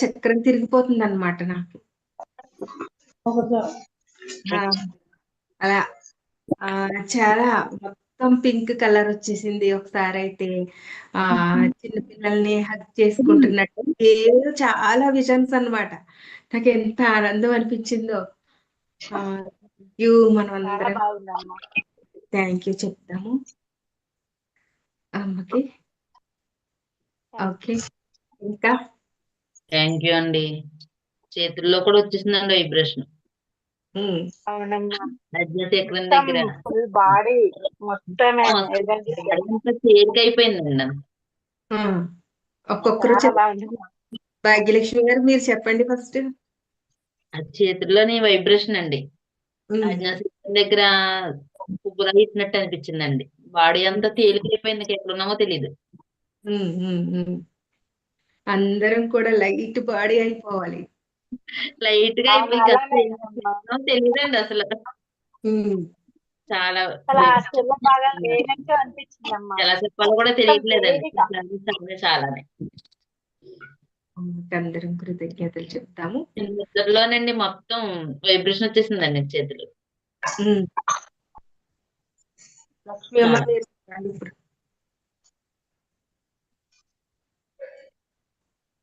చక్రం తిరిగిపోతుంది అనమాట నాకు అలా ఆ చాలా మొత్తం పింక్ కలర్ వచ్చేసింది ఒకసారి అయితే ఆ చిన్న పిల్లల్ని హగ్ చేసుకుంటున్నట్టు. ఏదో చాలా విజన్స్ అన్నమాట. నాకు ఎంత ఆనందం అనిపించిందో. యూ మనం అందరం థ్యాంక్ యూ చెప్తాము. అమ్మకి. ఓకే. ఇంకా? థ్యాంక్ యూ అండి. చేతుల్లో కూడా వచ్చేసిందండి తేలిక అయిపోయిందండి. ఆ, ఒక్కొక్కరు భాగ్యలక్ష్మి గారు మీరు చెప్పండి ఫస్ట్. ఆ చేతుల్లోని వైబ్రేషన్ అండి. దగ్గర ఇచ్చినట్టు అనిపించిందండి. బాడీ అంతా తేలిక అయిపోయింది ఎక్కడున్నామో తెలియదు అందరం కూడా లైట్ బాడీ అయిపోవాలి. లైట్గా. తెలియదండి అసలు. చాలా ఎలా చెప్పాలో కూడా తెలియట్లేదండి. చాలానే అందరం కృతజ్ఞతలు చెప్తాము. నిద్రలోనండి మొత్తం వైబ్రేషన్ వచ్చేసిందండి చేతులు. ఇప్పుడు.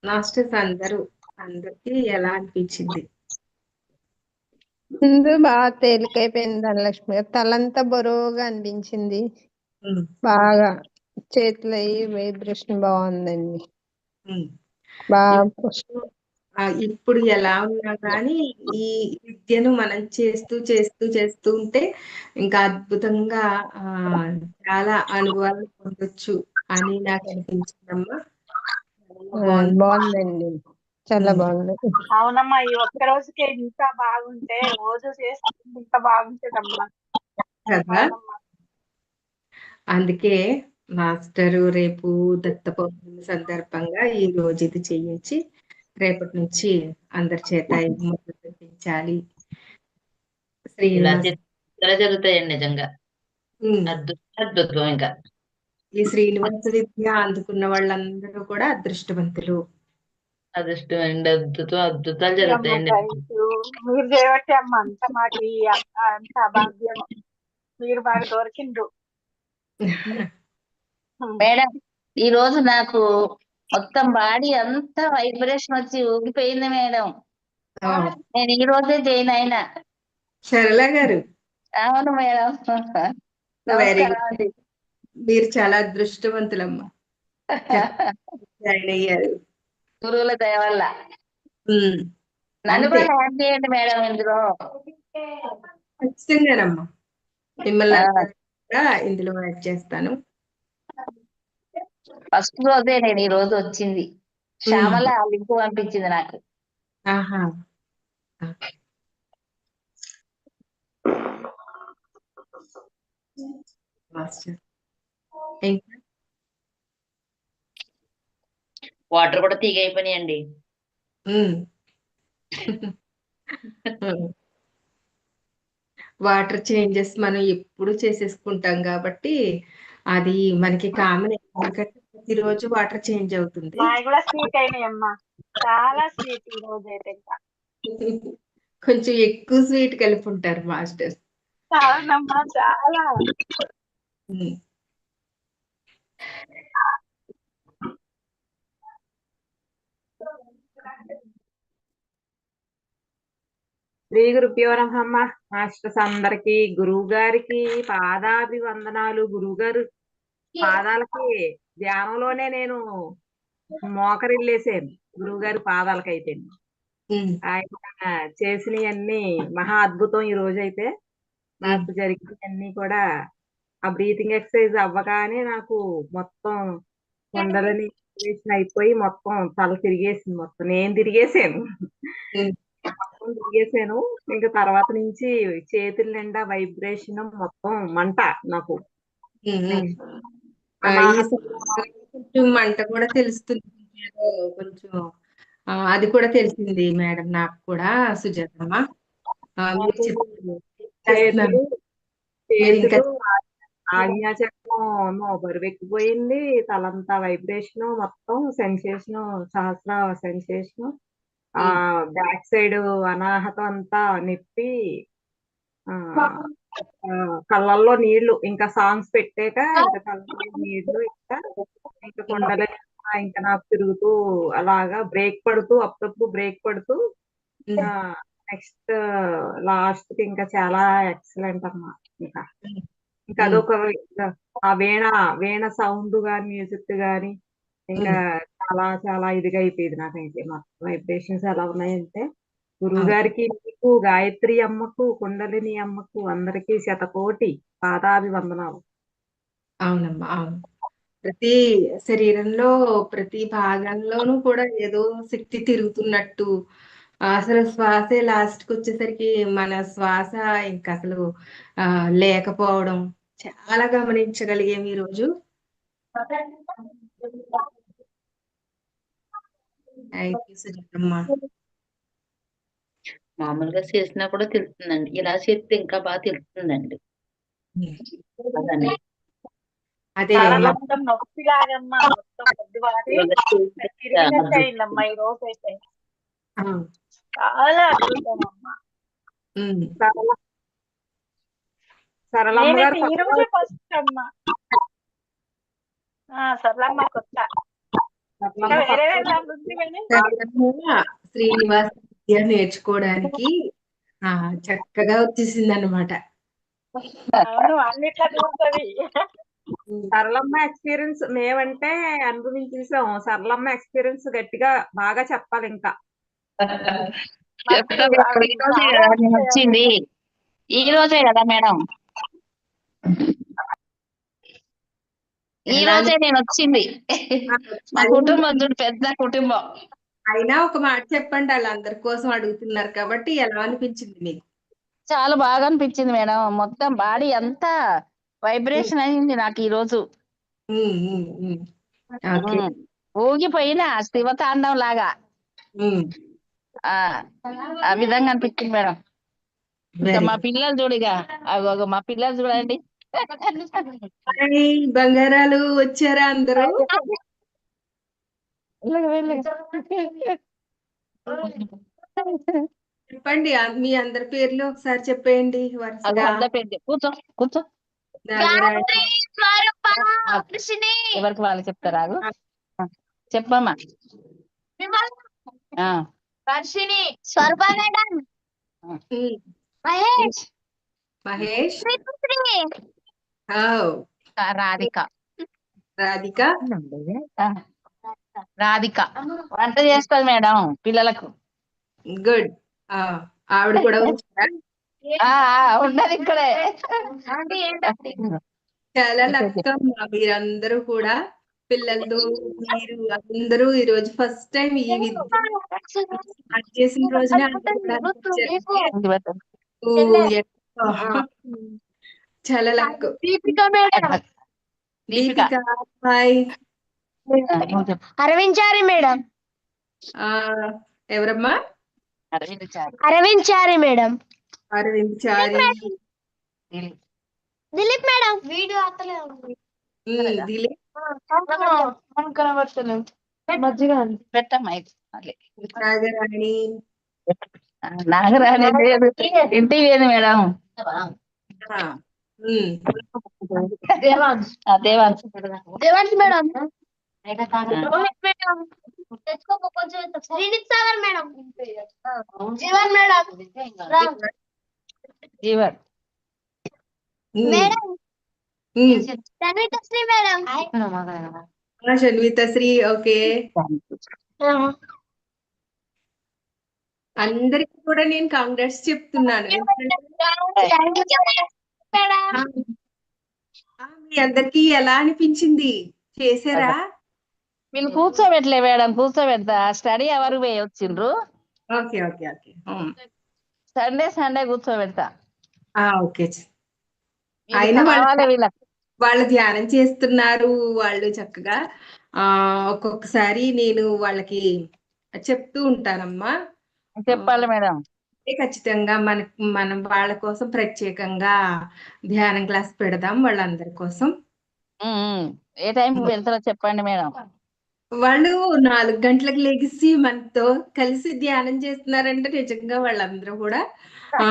మాస్టర్స్ అందరూ అందరికి ఎలా అనిపించింది? ముందు బాగా తేలికైపోయింది ధనలక్ష్మి. గారు తలంతా బరువుగా అనిపించింది. బాగా చేతులు అయ్యి వైబ్రేషన్ బాగుందండి. బాగా ఇప్పుడు ఎలా ఉన్నా కానీ ఈ విద్యను మనం చేస్తూ చేస్తూ చేస్తూ ఉంటే ఇంకా అద్భుతంగా ఆ చాలా అనుభవాలు పొందొచ్చు అని నాకు అనిపించిందమ్మా. బాగుందండి. చాలా. బాగుంది. అవునమ్మా ఈ ఒక్క రోజుకే ఇంత బాగుంటే రోజు చేస్తే ఇంత బాగుంటుందమ్మా. అందుకే మాస్టరు రేపు దత్త పౌర్ణమి సందర్భంగా ఈ రోజు ఇది చెయ్యించి రేపటి నుంచి అందరి చేత పెట్టించాలి ఇలా జరుగుతాయండి నిజంగా. అద్భుతం అద్భుతం ఇంకా. ఈ శ్రీనివాస విద్య అందుకున్న వాళ్ళందరూ కూడా అదృష్టవంతులు. అదృష్టం అండి అద్భుతం అద్భుతాలు జరుగుతాయండి. మీరు చేయబట్టి అమ్మ అంత మాకు అంత అంత భాగ్యం మీరు మాకు దొరికిండ్రు. మేడం ఈ రోజు నాకు మొత్తం బాడీ అంతా వైబ్రేషన్ వచ్చి ఊగిపోయింది మేడం. నేను ఈ రోజే జాయిన్ అయినా. సరళ గారు. అవును మేడం. వెరీ మీరు చాలా అదృష్టవంతులమ్మా. జాయిన్ అయ్యారు. గురువుల దయ వల్ల. నన్ను కూడా యాడ్ చేయండి మేడం ఇందులో. ఖచ్చితంగానమ్మా. మిమ్మల్ని ఇందులో యాడ్ చేస్తాను. ఫస్ట్ రోజే నేను ఈ రోజు వచ్చింది. శ్యామల లింక్ పంపించింది నాకు. ఆహా. మాస్టర్ వాటర్ కూడా తీగ అయిపోయినాయండి. వాటర్ చేంజెస్ మనం ఎప్పుడు చేసేసుకుంటాం కాబట్టి అది మనకి కామన్ ఎందుకంటే ప్రతిరోజు వాటర్ చేంజ్ అవుతుంది. కూడా స్వీట్ అయినాయి అమ్మా చాలా స్వీట్ ఈ రోజు అయితే కొంచెం ఎక్కువ స్వీట్ కలిపి ఉంటారు మాస్టర్స్. చాలా. శ్రీ గురుభ్యో నమః. మాస్టర్స్ అందరికి గురువు గారికి పాదాభివందనాలు. గురువు గారు పాదాలకి ధ్యానంలోనే నేను మోకరిల్లేసాను. గురువు గారి పాదాలకైతే. ఆయన చేసినవన్నీ మహా అద్భుతం ఈ రోజు అయితే నాకు జరిగినవన్నీ కూడా ఆ బ్రీతింగ్ ఎక్సర్సైజ్ అవ్వగానే నాకు మొత్తం కొండలని అయిపోయి మొత్తం తల తిరిగేసింది మొత్తం. నేను తిరిగేసాను. మొత్తం తిరిగేసాను. ఇంకా తర్వాత నుంచి చేతుల నిండా వైబ్రేషన్ మొత్తం మంట నాకు. మంట కూడా తెలుస్తుంది కొంచెం అది కూడా తెలిసింది మేడం నాకు కూడా సుజాతమ్మ ఆజ్ఞాచక్రం బరువెక్కిపోయింది తలంతా వైబ్రేషన్ మొత్తం సెన్సేషన్ సహస్ర సెన్సేషన్ ఆ బ్యాక్ సైడ్ అనాహతం అంతా నిప్పి కళ్ళల్లో నీళ్ళు ఇంకా సాంగ్స్ పెట్టాక ఇంకా కళ్ళల్లో నీళ్ళు ఇంకా ఇంకా కొండల ఇంకా నాకు తిరుగుతూ అలాగా బ్రేక్ పడుతూ అప్పుడప్పుడు బ్రేక్ పడుతూ నెక్స్ట్ లాస్ట్కి ఇంకా చాలా ఎక్సలెంట్ అమ్మా ఇంకా. ఇంకా అదొక ఆ వీణ వీణ సౌండ్ గాని మ్యూజిక్ గాని ఇంకా చాలా చాలా ఇదిగా అయిపోయింది నాకైతే. మొత్తం వైబ్రేషన్స్ ఎలా ఉన్నాయంటే గురువు గారికి నీకు గాయత్రి అమ్మకు కుండలిని అమ్మకు అందరికీ శతకోటి పాదాభివందనాలు. అవునమ్మా అవును. ప్రతి శరీరంలో ప్రతి భాగంలోనూ కూడా ఏదో శక్తి తిరుగుతున్నట్టు అసలు శ్వాసే లాస్ట్కి వచ్చేసరికి మన శ్వాస ఇంకా అసలు లేకపోవడం చాలా గమనించగలిగాం ఈ రోజు. మామూలుగా చేసినా కూడా తెలుస్తుందండి. ఇలా చేస్తే ఇంకా బాగా తెలుస్తుందండి. అదే. తలలో చాలా సరళమ్మ గారు ఈ రోజే ఫస్ట్ అమ్మా. సరళమ్మ కొత్త. శ్రీనివాస విద్య నేర్చుకోవడానికి ఆ చక్కగా వచ్చేసింది అనమాట సరళమ్మ ఎక్స్పీరియన్స్ మేమంటే అనుభవించేసాం. సరళమ్మ ఎక్స్పీరియన్స్ గట్టిగా బాగా చెప్పాలి ఇంకా వచ్చింది. ఈ రోజే కదా మేడం. ఈ రోజే నేను వచ్చింది. మా కుటుంబం చూడు పెద్ద కుటుంబం. అయినా ఒక మాట చెప్పండి వాళ్ళందరి కోసం అడుగుతున్నారు కాబట్టి ఎలా అనిపించింది మీకు? చాలా బాగా అనిపించింది మేడం. మొత్తం బాడీ అంతా వైబ్రేషన్ అయింది నాకు ఈ రోజు. ఊగిపోయిన శివతాండం లాగా. ఆ ఆ విధంగా అనిపించింది మేడం. ఇంకా మా. పిల్లలు చూడిగా అగో మా పిల్లలు చూడండి. బంగారాలు వచ్చారా అందరూ. చెప్పండి మీ అందరి పేర్లు ఒకసారి చెప్పేయండి కూర్చో కూర్చో. ఎవరికి వాళ్ళు చెప్తారా. చెప్పమ్మా. ఆ, వర్షిణి. స్వరూప మేడం మహేష్. మహేష్. రాధిక. రాధిక. రాధిక. వంట చేస్తుంది మేడం పిల్లలకు. గుడ్. ఆ, ఆవిడ కూడా వచ్చారా? ఆ ఆ, ఉన్నది ఇక్కడే. చాలా లక్కమ్మ మీరందరూ కూడా. పిల్లలు మీరు అందరూ ఈ రోజు ఫస్ట్ టైం ఈ విద్య స్టార్ట్ చేసిన రోజున. చాలా లక్. దీపిక మేడం. అరవించారి ఎవరమ్మా? Aravind Chari. Madam. Aravind Chari Dilip. Dilip madam. Video అత్తలే Nagarani. Nagarani లేదు. ఇంటికి లేదు. మేడం. దేవాన్స్ దేవాన్స్ దేవాన్స్ మేడం. తెచ్చుకోక కొంచెం Srinith Sagar madam. Jeevan madam. Jeevan. Madam ఉమ్. తన్విత శ్రీ మేడం. ఓకే. అందరికి కూడా నేను కాంగ్రెస్ చెప్తున్నాను. మీ అందరికి ఎలా అనిపించింది? చేసారా వీళ్ళు కూర్చోబెట్టలే మేడం కూర్చోబెడతా. స్టడీ అవర్ పోయి వచ్చిండ్రు. Okay okay okay. Sunday Sunday కూర్చోబెడతా. ఆ, ఓకే. అయినా వీళ్ళకి వాళ్ళు ధ్యానం చేస్తున్నారు. వాళ్ళు చక్కగా ఆ ఒక్కొక్కసారి నేను వాళ్ళకి చెప్తూ ఉంటానమ్మా. చెప్పాలి మేడం. ఖచ్చితంగా మన మనం వాళ్ళ కోసం ప్రత్యేకంగా ధ్యానం క్లాస్ పెడదాం వాళ్ళందరి కోసం. ఏ టైంకి వెళ్తారో చెప్పండి మేడం. వాళ్ళు నాలుగు గంటలకు లెగిసి మనతో కలిసి ధ్యానం చేస్తున్నారంటే నిజంగా వాళ్ళందరూ కూడా ఆ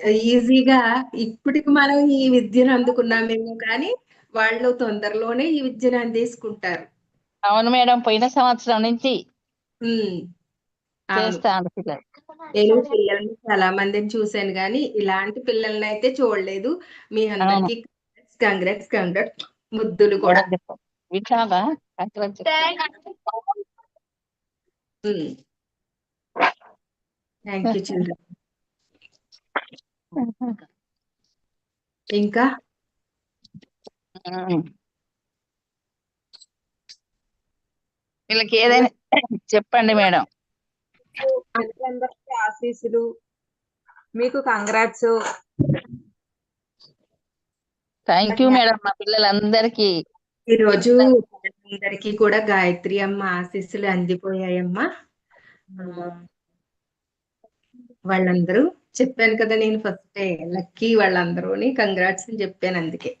ఈజీగా ఇప్పటికి మనం ఈ విద్యను అందుకున్నామేమో కానీ వాళ్ళు తొందరలోనే ఈ విద్యను అందేసుకుంటారు. అవును మేడం పోయిన సంవత్సరం నుంచి. చేస్తాను పిల్లలు. నేను పిల్లల్ని చాలా మందిని చూశాను కానీ ఇలాంటి పిల్లల్ని అయితే చూడలేదు. మీ అందరికి కంగ్రాట్స్ కంగ్రాట్స్ ముద్దులు కూడా. థ్యాంక్ యూ చిల్డ్రన్ ఇంకా. వీళ్ళకి ఏదైనా చెప్పండి మేడం. అందరికీ ఆశీస్సులు. మీకు కంగ్రాట్స్. థ్యాంక్ యూ మేడం మా పిల్లలందరికీ. ఈ రోజు అందరికీ కూడా గాయత్రి అమ్మ ఆశీస్సులు అందిపోయాయమ్మా. వాళ్ళందరూ చెప్పాను కదా నేను ఫస్ట్ లక్కీ వాళ్ళందరూని కంగ్రాట్స్ అని చెప్పాను అందుకే.